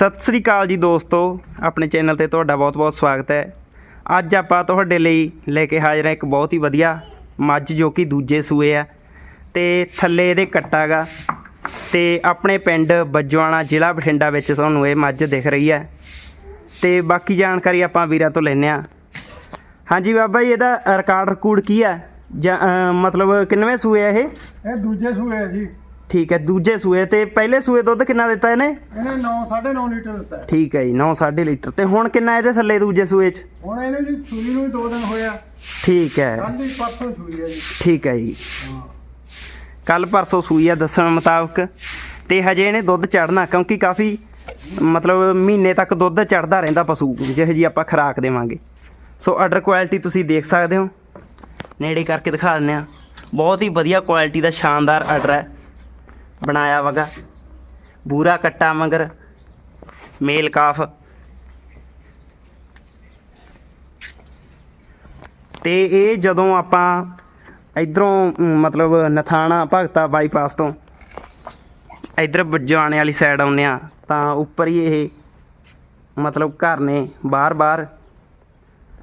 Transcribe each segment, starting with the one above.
ਸਤਿ ਸ੍ਰੀ ਅਕਾਲ ਜੀ ਦੋਸਤੋ, ਆਪਣੇ ਚੈਨਲ ਤੇ ਤੁਹਾਡਾ ਬਹੁਤ-ਬਹੁਤ ਸਵਾਗਤ ਹੈ। ਅੱਜ ਆਪਾਂ ਤੁਹਾਡੇ ਲਈ ਲੈ ਕੇ ਹਾਜ਼ਰ ਹਾਂ ਇੱਕ ਬਹੁਤ ਹੀ ਵਧੀਆ ਮੱਝ ਜੋ ਕਿ ਦੂਜੇ ਸੂਏ ਆ ਤੇ ਥੱਲੇ ਇਹਦੇ ਕੱਟਾ ਗਾ ਤੇ ਆਪਣੇ ਪਿੰਡ ਬੱਜਵਾਣਾ ਜ਼ਿਲ੍ਹਾ ਬਠਿੰਡਾ ਵਿੱਚ ਤੁਹਾਨੂੰ ਇਹ ਮੱਝ ਦਿਖ ਰਹੀ ਹੈ। ਤੇ ਬਾਕੀ ਜਾਣਕਾਰੀ ਆਪਾਂ ਵੀਰਾਂ ਤੋਂ ਲੈਂਦੇ ਆ ਹਾਂਜੀ ਬਾਬਾ ਜੀ, ਇਹਦਾ ਰਿਕਾਰਡ ਰਿਕੂਡ ਕੀ ਹੈ? ਜਾਂ ਮਤਲਬ ਕਿੰਨਵੇਂ ਸੂਏ ਆ ਇਹ? ਇਹ ਦੂਜੇ ਸੂਏ ਆ ਜੀ। ਠੀਕ ਹੈ ਦੂਜੇ ਸੂਏ ਤੇ ਪਹਿਲੇ ਸੂਏ ਦੁੱਧ ਕਿੰਨਾ ਦਿੱਤਾ ਇਹਨੇ? ਇਹਨੇ 9 9.5 ਲੀਟਰ ਦਿੱਤਾ ਹੈ। ਠੀਕ ਹੈ ਜੀ 9.5 ਲੀਟਰ। ਤੇ ਹੁਣ ਕਿੰਨਾ ਇਹਦੇ ਥੱਲੇ ਦੂਜੇ ਸੂਏ 'ਚ? ਹੁਣ ਇਹਨੇ ਜੀ ਸੂਈ ਨੂੰ 2 ਦਿਨ ਹੋਇਆ। ਠੀਕ ਹੈ। ਕੱਲ ਦੀ ਪਰਸੋਂ ਸੂਈ ਹੈ ਜੀ। ਠੀਕ ਹੈ ਜੀ। ਹਾਂ। ਕੱਲ ਪਰਸੋਂ ਸੂਈ ਆ ਦੱਸਣ ਮੁਤਾਬਕ। ਤੇ ਹਜੇ ਇਹਨੇ ਦੁੱਧ ਚੜਨਾ ਕਿਉਂਕਿ ਕਾਫੀ ਮਤਲਬ ਮਹੀਨੇ ਤੱਕ ਦੁੱਧ ਚੜਦਾ ਰਹਿੰਦਾ ਪਸ਼ੂ ਜਿਹੋ ਜੀ ਆਪਾਂ ਖੁਰਾਕ ਦੇਵਾਂਗੇ। ਸੋ ਆਰਡਰ ਕੁਆਲਿਟੀ ਤੁਸੀਂ ਦੇਖ ਸਕਦੇ ਹੋ। ਨੇੜੇ ਕਰਕੇ ਦਿਖਾ ਦਿੰਦੇ ਆ ਬਹੁਤ ਹੀ ਵਧੀਆ ਕੁਆਲਿਟੀ ਦਾ ਸ਼ਾਨਦਾਰ ਆਰਡਰ ਹੈ। ਬਣਾਇਆ ਵਗਾ। ਬੂਰਾ ਕੱਟਾ ਮਗਰ ਮੇਲ ਕਾਫ। ਤੇ ਇਹ ਜਦੋਂ ਆਪਾਂ ਇਧਰੋਂ ਮਤਲਬ ਨਥਾਣਾ ਭਗਤਾ ਬਾਈਪਾਸ ਤੋਂ ਇਧਰ ਜਾਣੇ ਵਾਲੀ ਸਾਈਡ ਆਉਂਦੇ ਆ ਤਾਂ ਉੱਪਰ ਹੀ ਇਹ ਮਤਲਬ ਘਰ ਨੇ ਬਾਹਰ-ਬਾਹਰ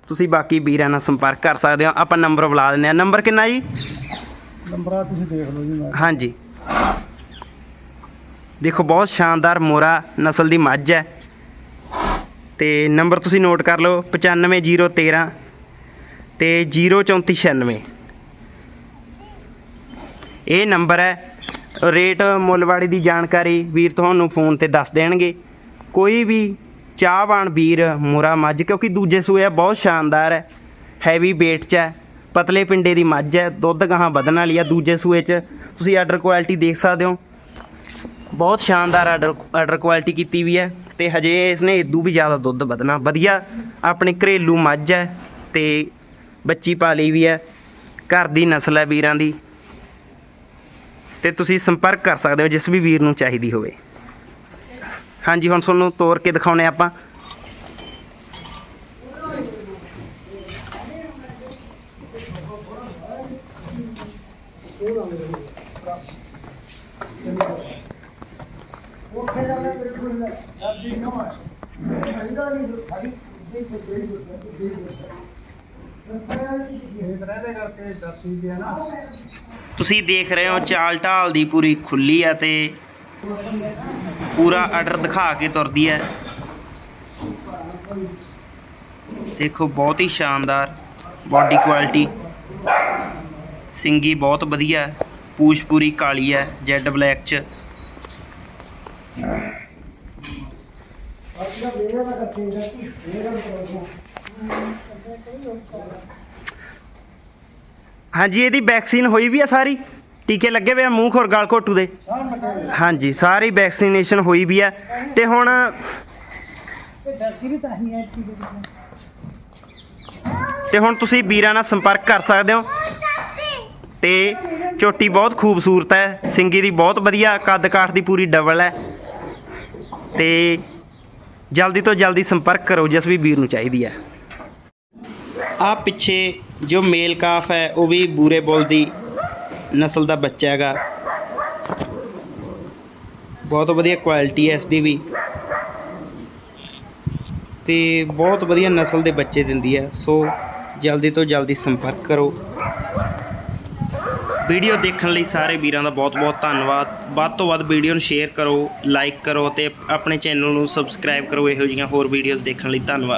ਤੁਸੀਂ ਬਾਕੀ ਵੀਰਾਂ ਨਾਲ ਸੰਪਰਕ ਕਰ ਸਕਦੇ ਹੋ। ਆਪਾਂ ਨੰਬਰ ਬੁਲਾ ਦਿੰਦੇ ਆ ਨੰਬਰ ਕਿੰਨਾ ਜੀ? ਨੰਬਰਾਂ ਤੁਸੀਂ ਦੇਖ ਲਓ ਜੀ ਹਾਂਜੀ। ਦੇਖੋ, ਬਹੁਤ ਸ਼ਾਨਦਾਰ ਮੋਰਾ ਨਸਲ ਦੀ ਮੱਝ ਹੈ। ਤੇ ਨੰਬਰ ਤੁਸੀਂ ਨੋਟ ਕਰ ਲਓ 95013 ਤੇ 03496 ਇਹ ਨੰਬਰ ਹੈ। ਰੇਟ ਮੁੱਲਵਾੜੀ ਦੀ ਜਾਣਕਾਰੀ ਵੀਰ ਤੁਹਾਨੂੰ ਫੋਨ ਤੇ ਦੱਸ ਦੇਣਗੇ। ਕੋਈ ਵੀ ਚਾਹਵਾਨ ਵੀਰ ਮੋਰਾ ਮੱਝ, ਕਿਉਂਕਿ ਦੂਜੇ ਸੂਏ ਬਹੁਤ ਸ਼ਾਨਦਾਰ ਹੈ। ਹੈਵੀ weight ਚ ਹੈ। ਪਤਲੇ ਪਿੰਡੇ ਦੀ ਮੱਝ ਹੈ। ਦੁੱਧ ਗਾਹਾਂ ਵਧਣ ਵਾਲੀ ਹੈ ਦੂਜੇ ਸੂਏ ਚ। ਤੁਸੀਂ ਆਰਡਰ ਕੁਆਲਿਟੀ ਦੇਖ ਸਕਦੇ ਹੋ। ਬਹੁਤ ਸ਼ਾਨਦਾਰ ਆਰਡਰ ਆਰਡਰ ਕੁਆਲਿਟੀ ਕੀਤੀ ਵੀ ਹੈ ਤੇ ਹਜੇ ਇਸਨੇ ਇਦੋਂ ਵੀ ਜ਼ਿਆਦਾ ਦੁੱਧ ਵਧਣਾ। ਵਧੀਆ, ਆਪਣੇ ਘਰੇਲੂ ਮੱਝ ਹੈ ਤੇ ਬੱਚੀ ਪਾਲੀ ਵੀ ਹੈ, ਘਰ ਦੀ ਨਸਲ ਹੈ ਵੀਰਾਂ ਦੀ। ਤੇ ਤੁਸੀਂ ਸੰਪਰਕ ਕਰ ਸਕਦੇ ਹੋ ਜਿਸ ਵੀ ਵੀਰ ਨੂੰ ਚਾਹੀਦੀ ਹੋਵੇ। ਹਾਂਜੀ, ਹੁਣ ਤੁਹਾਨੂੰ ਤੋਰ ਕੇ ਦਿਖਾਉਣੇ ਆਪਾਂ। ਇਸ ਤਰ੍ਹਾਂ ਦੇ ਕਰਕੇ ਦੱਸੀ ਦੀ ਹੈ ਨਾ। ਤੁਸੀਂ ਦੇਖ ਰਹੇ ਹੋ ਚਾਲ ਢਾਲ ਦੀ ਪੂਰੀ ਖੁੱਲੀ ਹੈ ਤੇ ਪੂਰਾ ਆਰਡਰ ਦਿਖਾ ਕੇ ਤੁਰਦੀ ਹੈ ਦੇਖੋ, ਬਹੁਤ ਹੀ ਸ਼ਾਨਦਾਰ ਬਾਡੀ ਕੁਆਲਿਟੀ ਸਿੰਗੀ ਬਹੁਤ ਵਧੀਆ, ਪੂਛ ਪੂਰੀ ਕਾਲੀ ਹੈ ਜੈਡ ਬਲੈਕ ਚ। ਹਾਂਜੀ, ਇਹਦੀ ਵੈਕਸੀਨ ਹੋਈ ਵੀ ਆ ਸਾਰੀ? ਟੀਕੇ ਲੱਗੇ ਹੋਏ ਆ ਮੂੰਹ ਖੋਰ ਗਲ ਘੋਟੂ ਦੇ। ਹਾਂਜੀ, ਸਾਰੀ ਵੈਕਸੀਨੇਸ਼ਨ ਹੋਈ ਵੀ ਆ। ਤੇ ਹੁਣ ਤੇ ਹੁਣ ਤੁਸੀਂ ਵੀਰਾਂ ਨਾਲ ਸੰਪਰਕ ਕਰ ਸਕਦੇ ਹੋ। ਤੇ ਚੋਟੀ ਬਹੁਤ ਖੂਬਸੂਰਤ ਹੈ। ਸਿੰਗੀ ਦੀ ਬਹੁਤ ਵਧੀਆ ਕੱਦ ਕਾਠ ਦੀ ਪੂਰੀ ਡਬਲ ਹੈ। ਤੇ ਜਲਦੀ ਤੋਂ ਜਲਦੀ ਸੰਪਰਕ ਕਰੋ ਜਿਸ ਵੀ ਵੀਰ ਨੂੰ ਚਾਹੀਦੀ ਹੈ। ਆ ਪਿੱਛੇ ਜੋ ਮੇਲ ਕਾਫ ਹੈ, ਉਹ ਵੀ ਬੂਰੇ ਬੁੱਲ ਦੀ ਨਸਲ ਦਾ ਬੱਚਾ ਹੈਗਾ। ਬਹੁਤ ਵਧੀਆ ਕੁਆਲਿਟੀ ਹੈ ਇਸ ਦੀ ਵੀ। ਤੇ ਬਹੁਤ ਵਧੀਆ ਨਸਲ ਦੇ ਬੱਚੇ ਦਿੰਦੀ ਹੈ। ਸੋ ਜਲਦੀ ਤੋਂ ਜਲਦੀ ਸੰਪਰਕ ਕਰੋ। ਵੀਡੀਓ ਦੇਖਣ ਲਈ ਸਾਰੇ ਵੀਰਾਂ ਦਾ ਬਹੁਤ-ਬਹੁਤ ਧੰਨਵਾਦ। ਵੱਧ ਤੋਂ ਵੱਧ ਵੀਡੀਓ ਨੂੰ ਸ਼ੇਅਰ ਕਰੋ ਲਾਈਕ ਕਰੋ ਅਤੇ ਆਪਣੇ ਚੈਨਲ ਨੂੰ ਸਬਸਕ੍ਰਾਈਬ ਕਰੋ। ਇਹੋ ਜਿਹੀਆਂ ਹੋਰ ਵੀਡੀਓਜ਼ ਦੇਖਣ ਲਈ ਧੰਨਵਾਦ।